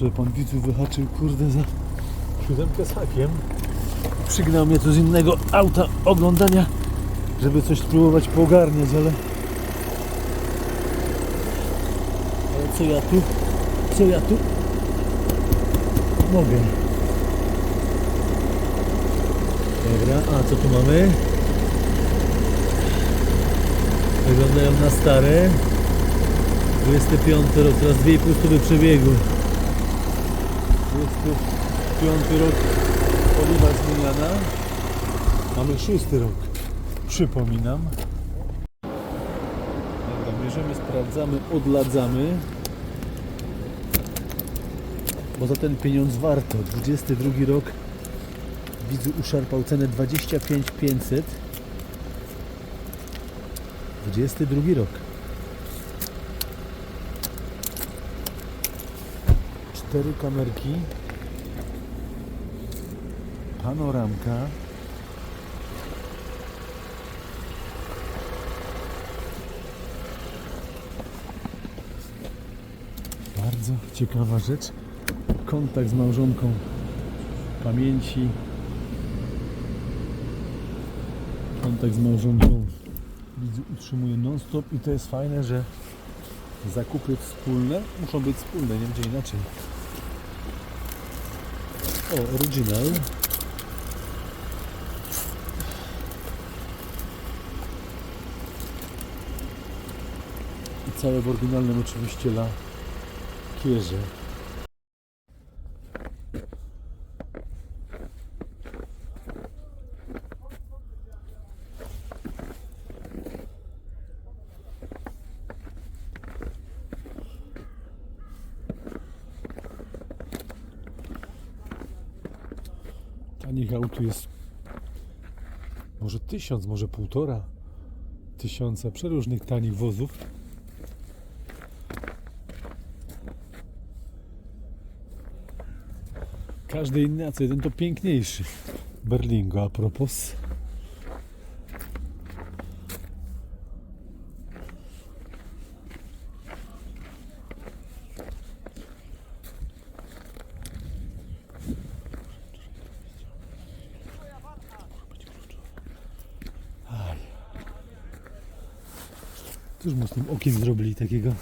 sobie pan widzów wyhaczył, kurde, za siódemkę z hakiem. Przygnał mnie tu z innego auta oglądania, żeby coś spróbować pogarniać, ale... Ale co ja tu, co ja tu mogę? Dobra, a co tu mamy? Wyglądają na stare. 25 rok, teraz 2,5 stówy przebiegu. 25 rok oliwa zmieniana. Mamy 6 rok. Przypominam. Dobra, mierzymy, sprawdzamy, odladzamy. Bo za ten pieniądz warto. 22 rok. Widzu uszarpał cenę 25 500. 22 rok. Cztery kamerki. Panoramka. Bardzo ciekawa rzecz. Kontakt z małżonką pamięci. Kontakt z małżonką utrzymuje non-stop i to jest fajne, że zakupy wspólne muszą być wspólne, nie będzie inaczej. O, oryginal. I całe w oryginalnym oczywiście la Tanich aut jest może tysiąc, może półtora tysiąca przeróżnych tanich wozów. Każdy inny, a co jeden to piękniejszy. Berlingo a propos. Z tym okiem zrobili takiego?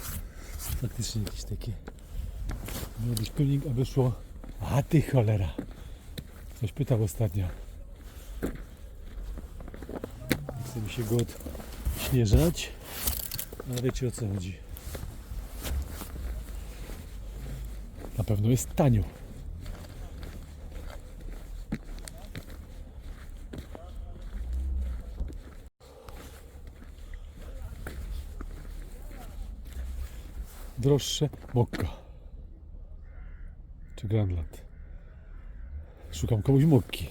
Faktycznie jakieś takie. Miał być tuning, a wyszło. A ty cholera. Ktoś pytał ostatnio. Chce mi się go odśnieżać. Ale wiecie o co chodzi. Na pewno jest tanio. Droższe mokka. Czy Grandland. Szukam komuś mokki.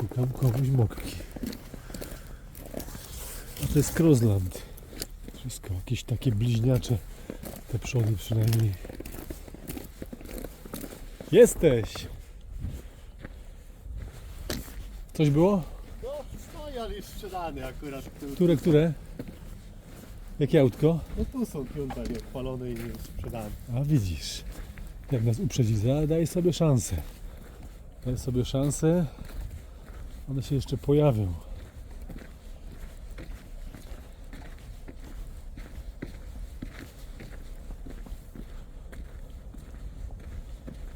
Szukam komuś mokki. A to jest Crossland. Wszystko jakieś takie bliźniacze. Te przody przynajmniej. Jesteś! Coś było? No, stoi, ale jest sprzedany akurat. Które, które? Jakie autko? no tu są piąta odpalone i jest sprzedany. A widzisz, jak nas uprzedzi, daj sobie szansę. Daj sobie szansę, one się jeszcze pojawią.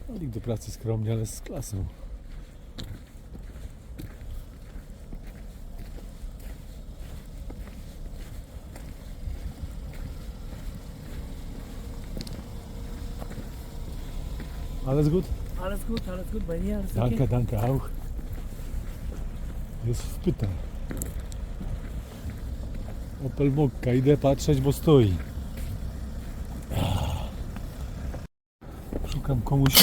No, nikt do pracy skromnie, ale z klasą. Alles gut? Alles gut, alles gut bei dir, alles Danke, danke auch. Jest wpyta. Opel Mokka, idę patrzeć, bo stoi. Szukam komuś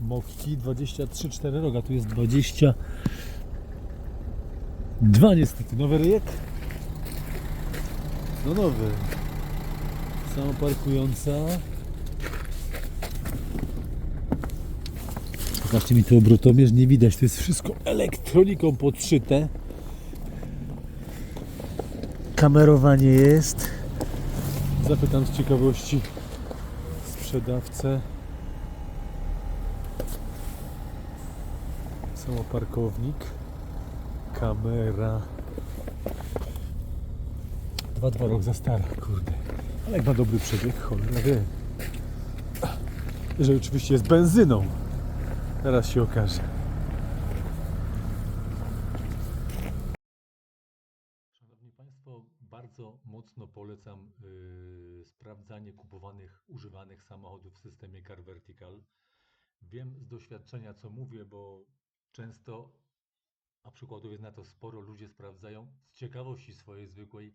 Mokki 23-4 roga, tu jest 22 niestety. Nowy ryjek? No nowy. Samo parkująca. Pokażcie mi tu obrotomierz, nie widać, to jest wszystko elektroniką podszyte. kamerowanie jest. Zapytam z ciekawości sprzedawcę. Samoparkownik. Kamera. Dwa, dwa rok za stara, kurde. Ale jak ma dobry przebieg, cholera wie. Że oczywiście jest benzyną. Teraz się okaże. Szanowni Państwo, bardzo mocno polecam yy, sprawdzanie kupowanych, używanych samochodów w systemie Car Vertical. Wiem z doświadczenia, co mówię, bo często, a przykładów jest na to sporo, ludzie sprawdzają z ciekawości swojej zwykłej